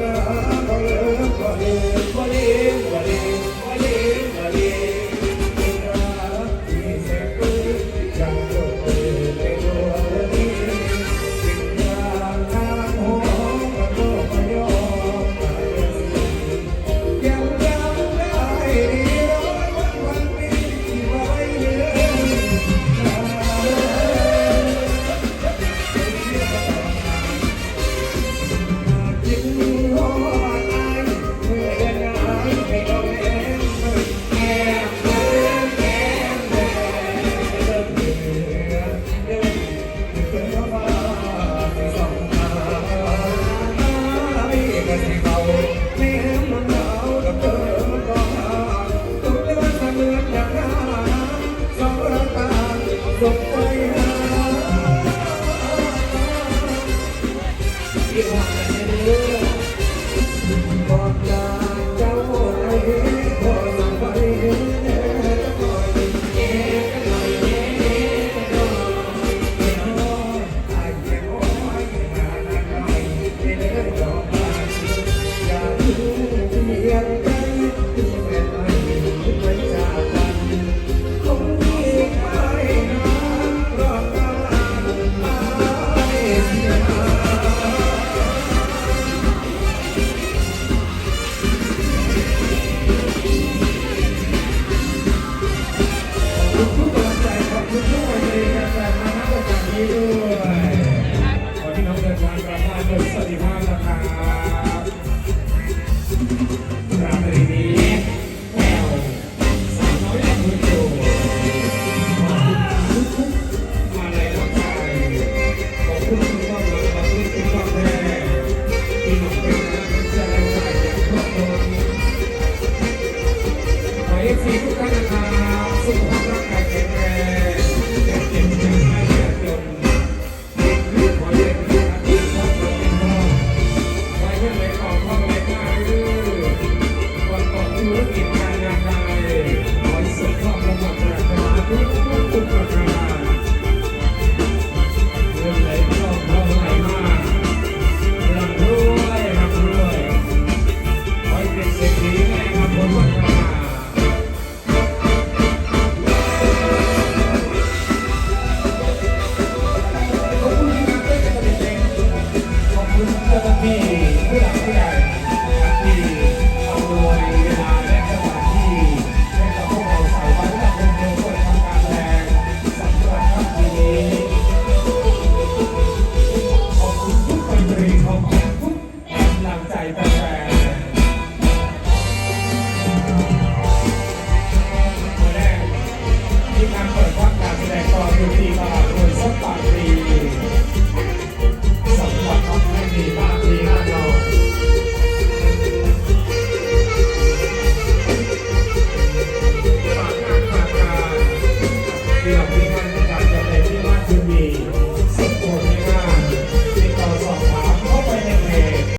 Yeah. เอฟซีทุกท่านนะครับสุขภาพร่างกายแข็งแรง